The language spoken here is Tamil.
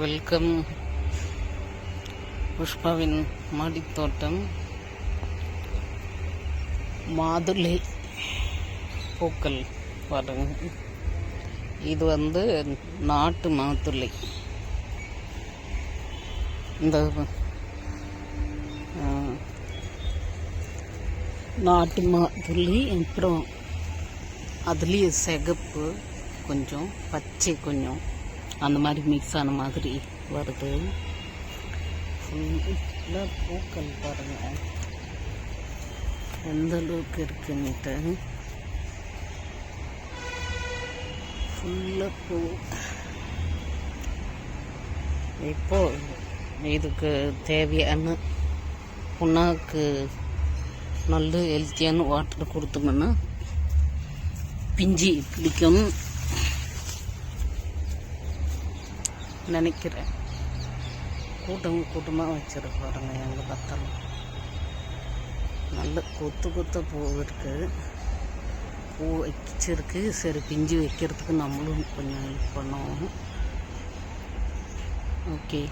வெல்கம். புஷ்பாவின் மாடித்தோட்டம் மாதுளை பூக்கள் பாருங்க. இது வந்து நாட்டு மாதுளை. இந்த நாட்டு மாதுளை அப்புறம் அதுலேயே சிகப்பு கொஞ்சம் பச்சை கொஞ்சம். அந்த மாதிரி மிக்ஸ் ஆன மாதிரி வருது. ஃபுல்லாக பூக்கள் பாருங்கள் எந்த அளவுக்கு இருக்குன்னுட்டு. ஃபுல்லாக பூ. இப்போ இதுக்கு தேவையான புண்ணாக்கு நல்ல ஹெல்த்தியான வாட்டர் கொடுத்தோம்னா பிஞ்சி பிடிக்கும். நினைக்கிறேன். கூட்டம் கூட்டமாக வச்சிருக்கு பாருங்க எங்கே பார்த்தாலும் நல்ல கொத்து கொத்த பூ இருக்கு. பூ வச்சிருக்கு. சரி பிஞ்சு வைக்கிறதுக்கு நம்மளும் கொஞ்சம் ஹெல்ப் பண்ணுவோம் ஓகே.